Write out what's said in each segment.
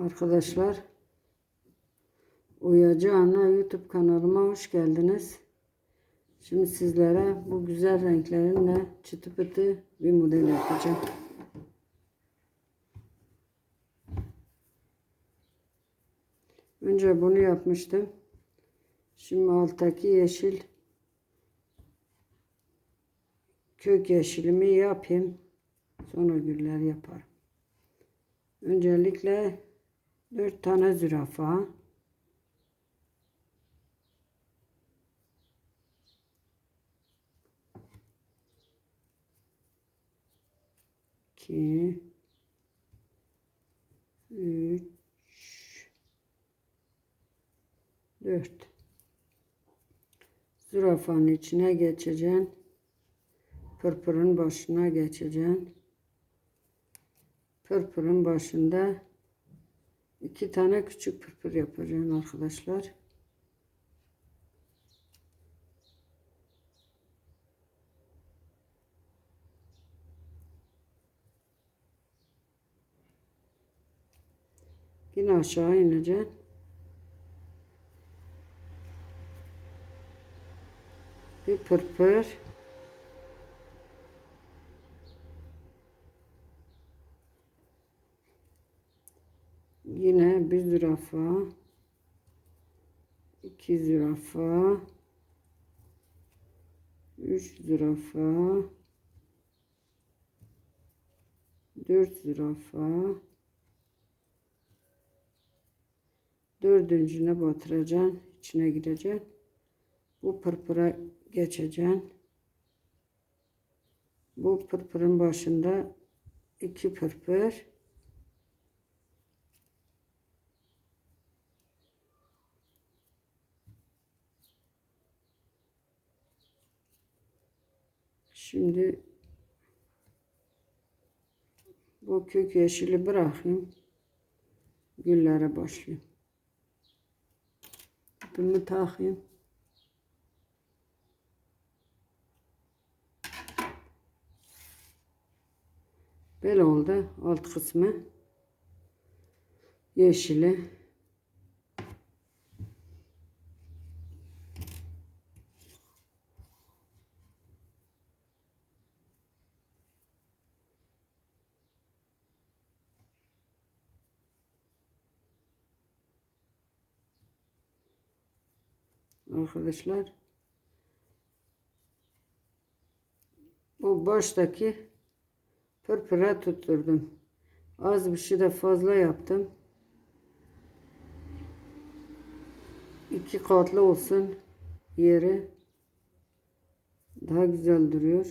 Arkadaşlar Uyacı Ana YouTube kanalıma hoş geldiniz. Şimdi sizlere bu güzel renklerinle çıtı pıtı bir model yapacağım. Önce bunu yapmıştım. Şimdi alttaki yeşil kök yeşilimi yapayım. Sonra güller yaparım. Öncelikle dört tane zürafa. İki, üç, dört. Zürafanın içine geçeceksin. Pırpırın başına geçeceksin. Pırpırın başında iki tane küçük pırpır yapacağım arkadaşlar. Yine aşağı ineceğim. Bir pırpır. Yine bir zürafa. iki zürafa. Üç zürafa. Dört zürafa. Dördüncüne batıracaksın. içine gireceksin. Bu pırpıra geçeceksin. Bu pırpırın başında iki pırpır. Şimdi bu kök yeşili bırakayım. Güllere başlayayım. İpimi takayım. Böyle oldu alt kısmı. Yeşili. Arkadaşlar bu baştaki pırpıra tutturdum. Az bir şey de fazla yaptım. İki katlı olsun yeri daha güzel duruyor.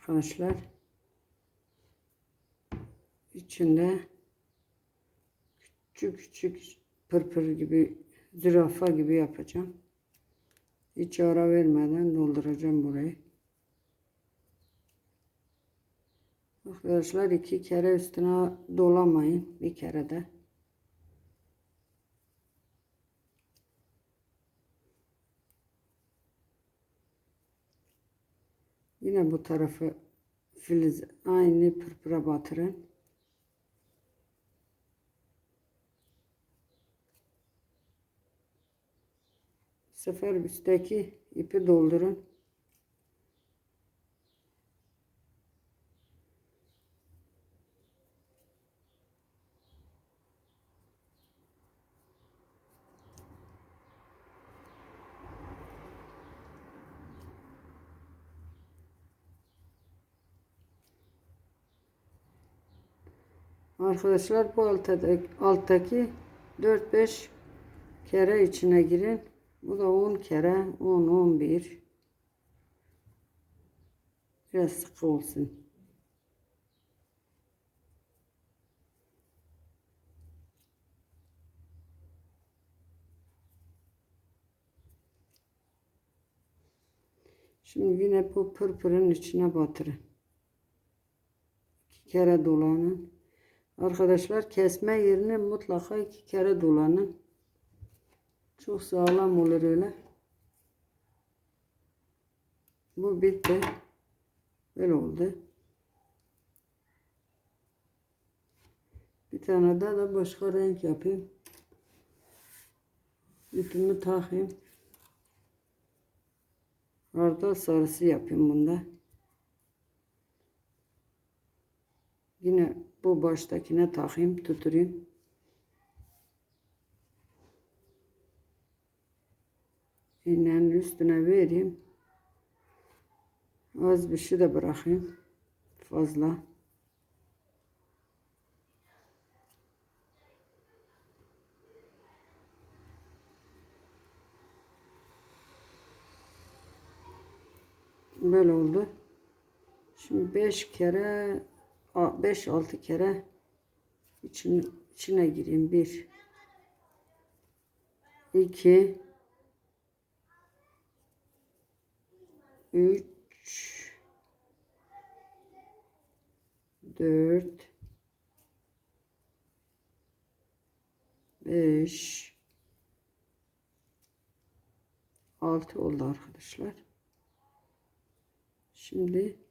Arkadaşlar içinde küçük küçük pırpır gibi zürafa gibi yapacağım. Hiç ara vermeden dolduracağım burayı. Arkadaşlar iki kere üstüne dolamayın. Bir kere de. Yine tarafı filiz aynı pırpıra batırın. Sefer üstteki ipi doldurun. Arkadaşlar bu alttaki, alttaki 4-5 kere içine girin. Bu da 10 kere 10 11 biraz sıkı olsun. Şimdi yine bu pırpırın içine batırın. İki kere dolanın. Arkadaşlar kesme yerine mutlaka iki kere dolanın. Çok sağlam olur öyle. Bu bitti. Böyle oldu. Bir tane daha da başka renk yapayım. İpimi takayım. Arda sarısı yapayım bunda. Yine bu baştakine takayım, tuturayım. İğnenin üstüne vereyim. Az bir şey de bırakayım. Fazla. Böyle oldu. Şimdi 5 kere 5 6 kere içine, içine gireyim. 1 2 3 4 5 6 oldu arkadaşlar. Şimdi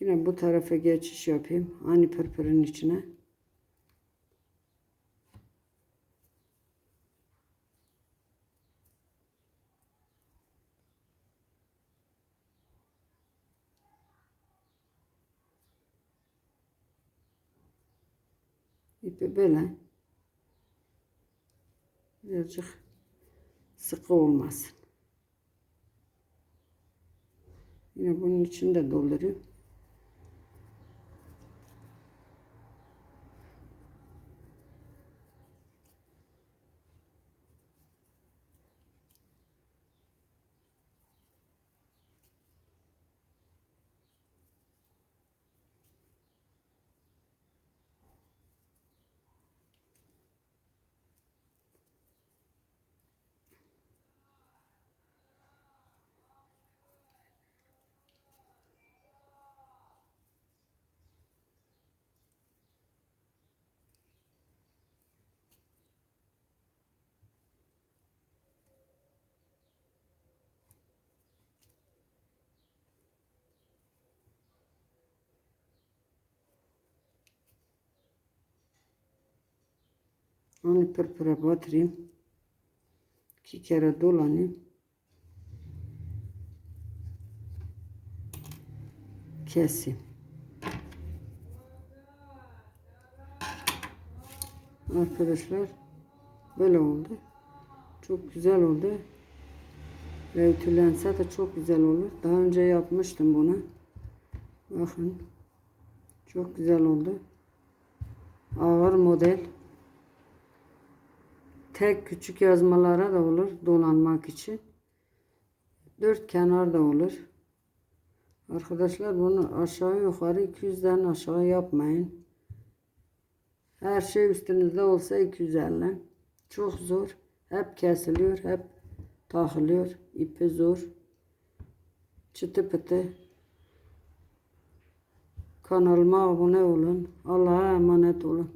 yine bu tarafa geçiş yapayım. Aynı pırpırın içine. İpi böyle birazcık sıkı olmasın. Yine bunun içini de dolduruyorum. Onu pırpıra batırayım. İki kere dolanayım. Keseyim. Arkadaşlar böyle oldu. Çok güzel oldu. Ve ütülense de çok güzel olur. Daha önce yapmıştım bunu. Bakın. Çok güzel oldu. Ağır model. Tek küçük yazmalara da olur dolanmak için. Dört kenar da olur. Arkadaşlar bunu aşağı yukarı 200'den aşağı yapmayın. Her şey üstünüzde olsa 250. Çok zor. Hep kesiliyor, hep takılıyor. İpi zor. Çıtı pıtı. Kanalıma abone olun. Allah'a emanet olun.